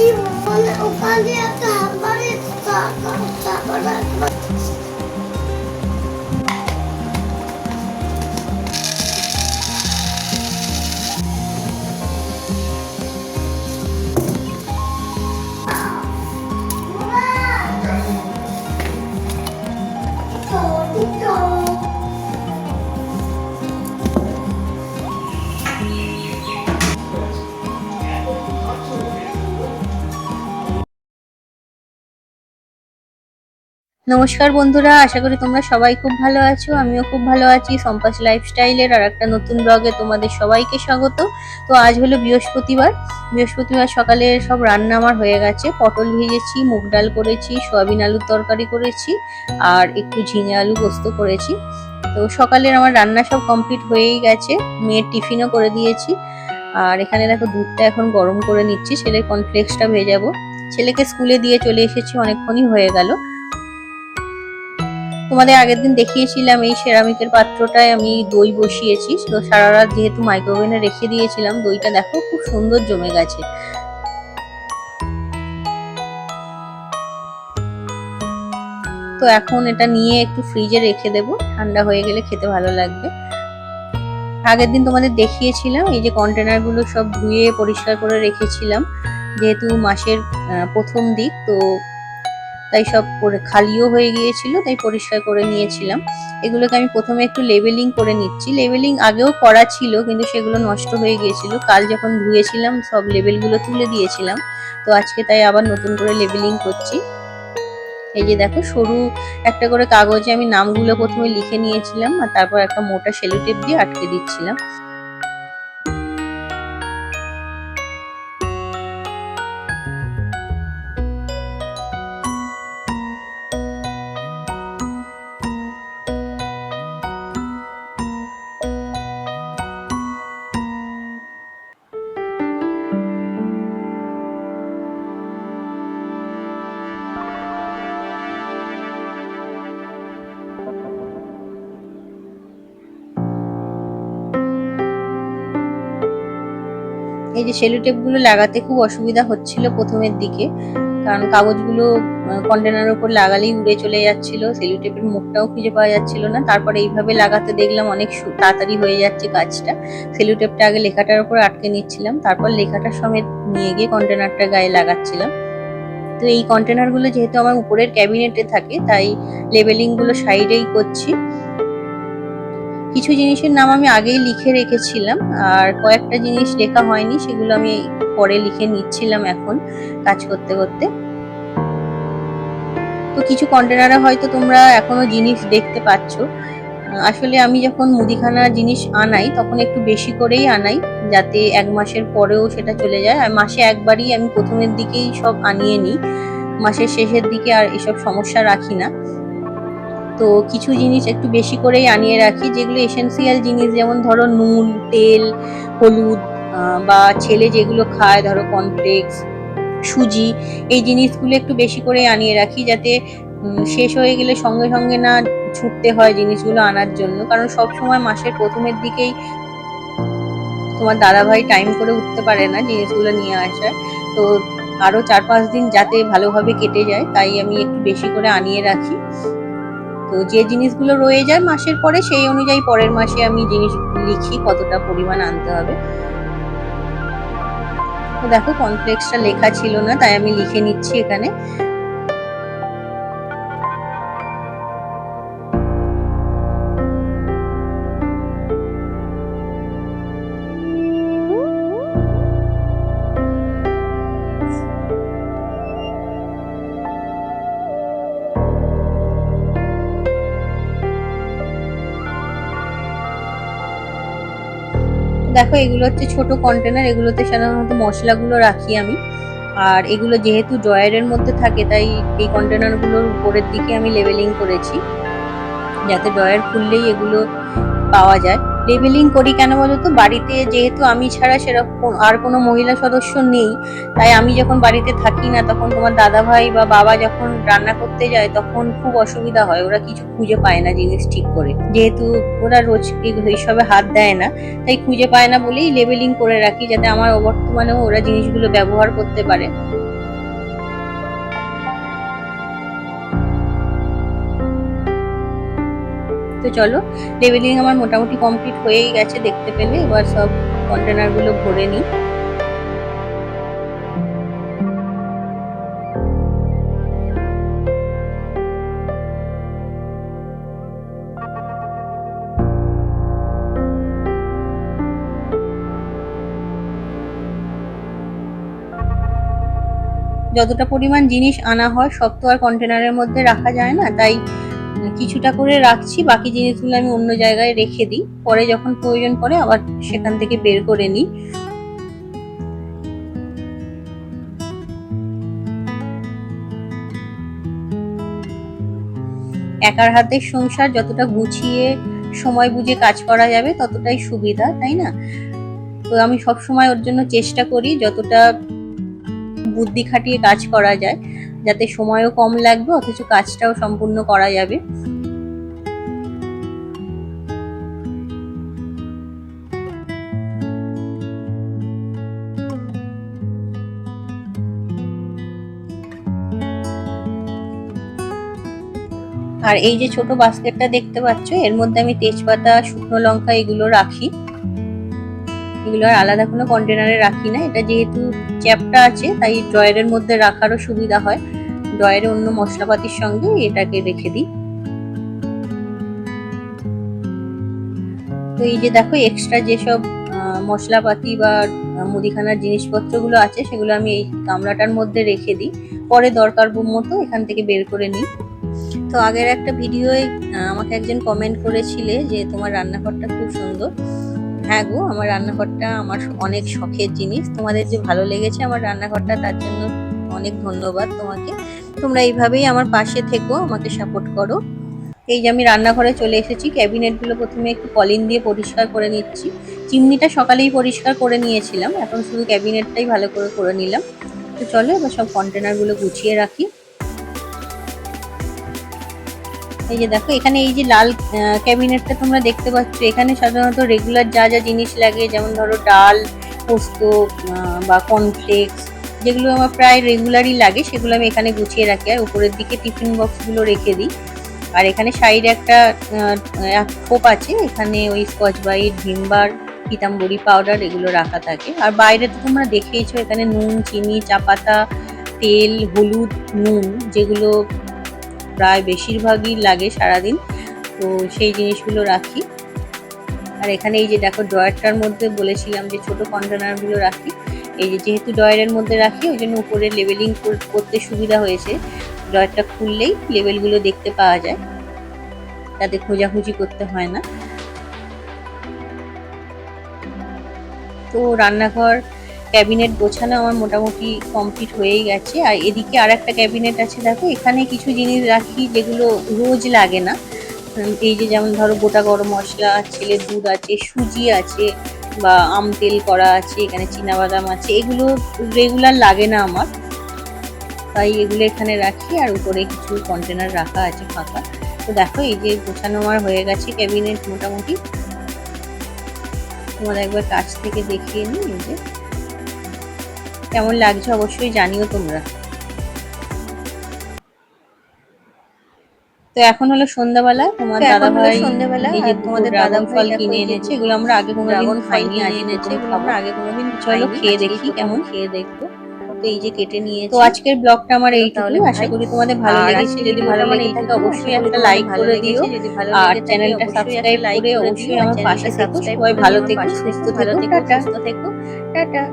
ওখানে ওখানে একটা হামারে টাকা টাকা রাখবা নমস্কার বন্ধুরা, আশা করি তোমরা সবাই খুব ভালো আছো, আমিও খুব ভালো আছি। সম্পাস লাইফস্টাইলের আর একটা নতুন ব্লগে তোমাদের সবাইকে স্বাগত। তো আজ হলো বৃহস্পতিবার। বৃহস্পতিবার সকালে সব রান্না আমার হয়ে গেছে। পটল ভেজেছি, মুগ ডাল করেছি, সয়াবিন আলুর তরকারি করেছি, আর একটু ঝিঙে আলু পোস্ত করেছি। তো সকালের আমার রান্না সব কমপ্লিট হয়েই গেছে। মেয়ের টিফিনও করে দিয়েছি। আর এখানে দেখো দুধটা এখন গরম করে নিচ্ছি, ছেলের কনফ্লেক্সটা ভেজাবো। ছেলেকে স্কুলে দিয়ে চলে এসেছি, অনেকক্ষণই হয়ে গেল। তোমাদের আগের দিন দেখিয়েছিলাম এই সেরামিকের পাত্রটায় আমি দই বসিয়েছি। তো সারা রাত যেহেতু মাইক্রোওভেনে রেখে দিয়েছিলাম, দইটা দেখো খুব সুন্দর জমে গেছে। তো এখন এটা নিয়ে একটু ফ্রিজে রেখে দেব। ঠান্ডা হয়ে গেলে খেতে ভালো লাগবে। আগের দিন তোমাদের দেখিয়েছিলাম, এই যে কন্টেনারগুলো সব ধুয়ে পরিষ্কার করে রেখেছিলাম, যেহেতু মাসের প্রথম দিক, তো তাই সব পরে খালিও হয়ে গিয়েছিল, তাই পরিষ্কার করে নিয়েছিলাম। এগুলোকে আমি প্রথমে একটু লেবেলিং করে নিচ্ছি। লেবেলিং আগেও করা ছিল, কিন্তু সেগুলো নষ্ট হয়ে গিয়েছিল। কাল যখন ধুয়েছিলাম, সব লেবেলগুলো তুলে দিয়েছিলাম। তো আজকে তাই আবার নতুন করে লেবেলিং করছি। এই যে দেখো, সরু একটা করে কাগজে আমি নামগুলো প্রথমে লিখে নিয়েছিলাম, আর তারপর একটা মোটা সেলোটেপ দিয়ে আটকে দিচ্ছিলাম। এই যে সেলো টেপগুলো লাগাতে খুব অসুবিধা হচ্ছিল প্রথমের দিকে, কারণ কাগজগুলো কন্টেনারের উপর লাগালেই উড়ে চলে যাচ্ছিল, সেলো টেপের মুখটাও খুঁজে পাওয়া যাচ্ছিল না। তারপরে এইভাবে লাগাতে দেখলাম অনেক তাড়াতাড়ি হয়ে যাচ্ছে কাজটা। সেলো টেপটা আগে লেখাটার উপর আটকে নিচ্ছিলাম, তারপর লেখাটা সমেত নিয়ে গিয়ে কন্টেনারটা গায়ে লাগাচ্ছিলাম। তো এই কন্টেনারগুলো যেহেতু আমার উপরের ক্যাবিনেটে থাকে, তাই লেবেলিংগুলো সাইডেই করছি। কিছু জিনিসের নাম আমি আগেই লিখে রেখেছিলাম, আর কয়েকটা জিনিস লেখা হয়নি, সেগুলো আমি পরে লিখে নিচ্ছিলাম এখন কাজ করতে করতে। তো কিছু কন্টেনারে হয়তো তোমরা এখনও জিনিস দেখতে পাচ্ছ। আসলে আমি যখন মুদিখানা জিনিস আনাই, তখন একটু বেশি করেই আনাই, যাতে এক মাসের পরেও সেটা চলে যায়। আর মাসে একবারই আমি প্রথমের দিকেই সব আনিয়ে নিই। মাসের শেষের দিকে আর এসব সমস্যা রাখি না। তো কিছু জিনিস একটু বেশি করেই আনিয়ে রাখি, যেগুলো এসেন্সিয়াল জিনিস যেমন ধরো নুন, তেল, হলুদ বা ছেলে যেগুলো খায়, ধরো কর্নফ্লেক্স সুজি, এই জিনিসগুলো একটু বেশি করে আনিয়ে রাখি যাতে শেষ হয়ে গেলে সঙ্গে সঙ্গে না ছুটতে হয় জিনিসগুলো আনার জন্য। কারণ সব সময় মাসের প্রথমের দিকেই তোমার দাদা ভাই টাইম করে উঠতে পারে না জিনিসগুলো নিয়ে আসার। তো আরও চার পাঁচ দিন যাতে ভালোভাবে কেটে যায়, তাই আমি একটু বেশি করে আনিয়ে রাখি। তো যে জিনিসগুলো রয়ে যায় মাসের পরে, সেই অনুযায়ী পরের মাসে আমি জিনিস লিখি কতটা পরিমাণ আনতে হবে। দেখো কনফ্লেক্সটা লেখা ছিল না, তাই আমি লিখে নিচ্ছি এখানে। দেখো, এগুলো হচ্ছে ছোট কন্টেনার এগুলোতে সাধারণত মশলাগুলো রাখি আমি। আর এগুলো যেহেতু ড্রয়ারের মধ্যে থাকে, তাই এই কন্টেনারগুলোর উপরের দিকে আমি লেবেলিং করেছি। যাতে ড্রয়ার খুললেই এগুলো পাওয়া যায়। লেবেলিং করি কেন বলতো বাড়িতে যেহেতু আমি ছাড়া সেরকম আর কোনো মহিলা সদস্য নেই, তাই আমি যখন বাড়িতে থাকি না, তখন তোমার দাদা ভাই বা বাবা যখন রান্না করতে যায়, তখন খুব অসুবিধা হয়। ওরা কিছু খুঁজে পায় না জিনিস ঠিক করে। যেহেতু ওরা রোজ এই- এইসবে হাত দেয় না, তাই খুঁজে পায় না বলেই লেবেলিং করে রাখি, যাতে আমার বর্তমানেও ওরা জিনিসগুলো ব্যবহার করতে পারে। তো চলো লেভেলিং আমার মোটামুটি কমপ্লিট হয়েই গেছে দেখতে পেলে, এবার সব কন্টেনারগুলো ভরে নিই। যতটা পরিমাণ জিনিস আনা হয়, সব তো আর কন্টেনারের মধ্যে রাখা যায় না, তাই কিছুটা করে রাখছি, বাকি জিনিসগুলো আমি অন্য জায়গায় রেখে দিই। পরে যখন প্রয়োজন পড়ে আবার সেখান থেকে বের করে নিই। একার হাতের সংসার যতটা গুছিয়ে সময় বুঝে কাজ করা যাবে ততটাই সুবিধা, তাই না? তো আমি সব সময় ওর জন্য চেষ্টা করি যতটা বুদ্ধি খাটিয়ে কাজ করা যায়। যাতে সময়ও কম লাগবে, অথচ কাজটাও সম্পূর্ণ করা যাবে। আর এই যে ছোট বাস্কেটটা দেখতে পাচ্ছ, এর মধ্যে আমি তেজপাতা, শুকনো লঙ্কা এগুলো রাখি। এগুলো আর আলাদা কোনো কন্টেনারে রাখি না। এটা যেহেতু চ্যাপটা আছে, তাই ড্রয়ারের মধ্যে রাখারও সুবিধা হয়। ড্রয়ারে অন্য মশলাপাতির সঙ্গে এটাকে রেখে দিই। তো এই যে দেখো এক্সট্রা যেসব মশলাপাতি বা মুদিখানার জিনিসপত্রগুলো আছে, সেগুলো আমি এই গামলাটার মধ্যে রেখে দিই। পরে দরকার মতো এখান থেকে বের করে নিই। তো আগের একটা ভিডিওয় আমাকে একজন কমেন্ট করেছিলে যে তোমার রান্নাঘরটা খুব সুন্দর। হ্যাঁ গো, আমার রান্নাঘরটা আমার অনেক শখের জিনিস। তোমাদের যে ভালো লেগেছে আমার রান্নাঘরটা, তার জন্য অনেক ধন্যবাদ তোমাকে। তোমরা এইভাবেই আমার পাশে থেকো, আমাকে সাপোর্ট করো। এই যে আমি রান্নাঘরে চলে এসেছি, ক্যাবিনেটগুলো প্রথমে একটু কলিন দিয়ে পরিষ্কার করে নিচ্ছি। চিমনিটা সকালেই পরিষ্কার করে নিয়েছিলাম, এখন শুধু ক্যাবিনেটটাই ভালো করে করে নিলাম। তো চলো এবার সব কন্টেনারগুলো গুছিয়ে রাখি। এই যে দেখো, এখানে এই যে লাল ক্যাবিনেটটা তোমরা দেখতে পাচ্ছ, এখানে সাধারণত রেগুলার যা যা জিনিস লাগে, যেমন ধরো ডাল, পোস্ত বা কর্নফ্লেক্স যেগুলো আমার প্রায় রেগুলারই লাগে, সেগুলো আমি এখানে গুছিয়ে রাখি। আর উপরের দিকে টিফিন বক্সগুলো রেখে দিই। আর এখানে সাইডে একটা খোপ আছে, এখানে ওই Scotch Brite Vim bar Pitambari powder এগুলো রাখা থাকে। আর বাইরে তো তোমরা দেখেইছো, এখানে নুন, চিনি চা পাতা তেল, হলুদ, নুন, যেগুলো প্রায় বেশিরভাগই লাগে সারাদিন। তো সেই জিনিসগুলো রাখি। আর এখানে এই যে দেখো ড্রয়ারটার মধ্যে বলেছিলাম যে ছোট কন্টেনারগুলো রাখি। এই যে যেহেতু ড্রয়ারের মধ্যে রাখি, ওই জন্য উপরে লেবেলিং করতে সুবিধা হয়েছে। ড্রয়ারটা খুললেই লেবেলগুলো দেখতে পাওয়া যায়। তাতে খোঁজাখুঁজি করতে হয় না। তো রান্নাঘর ক্যাবিনেট গোছানো আমার মোটামুটি কমপ্লিট হয়েই গেছে। আর এদিকে আর একটা ক্যাবিনেট আছে, দেখো, এখানে কিছু জিনিস রাখি যেগুলো রোজ লাগে না। এই যে যেমন ধরো গোটা গরম মশলা, ছেলের দুধ আছে, সুজি আছে, বা আম তেল করা আছে, এখানে বাদাম আছে, এগুলো রেগুলার লাগে না আমার। তাই এগুলো এখানে রাখি, আর উপরে কিছু কন্টেনার রাখা আছে ফাঁকা। তো দেখো, এই যে গোছানো আমার হয়ে গেছে ক্যাবিনেট মোটামুটি। তোমাদের একবার কাছ থেকে দেখিয়ে নিই, এই যে। কেমন লাগছে অবশ্যই জানিও তোমরা। তো এখন হলো সন্ধ্যাবেলা তোমার দাদা ভাই সন্ধ্যাবেলা এই যে তোমাদের দাদা দাদা ফল কিনে এই এনেছে এগুলো আমরা আগে কোনোদিন ড্রাগন ফল খাইনি কিনে আজকে এনেছে, এগুলো আমরা। আগে কোনোদিন চলো খেয়ে দেখি কেমন। খেয়ে দেখব। তো এই যে কেটে নিয়ে তো আজকের ব্লগটা আমার এইটুকু তাহলে আশা করি তোমাদের ভালো লেগেছে যদি ভালো লেগে থাকে অবশ্যই একটা লাইক করে দিও। যদি ভালো আর লেগে চ্যানেলটা সাবস্ক্রাইব like করে অবশ্যই আমার পাশে থেকো সবাই ভালো থেকো সুস্থ থেকো, টাটা। টাটা।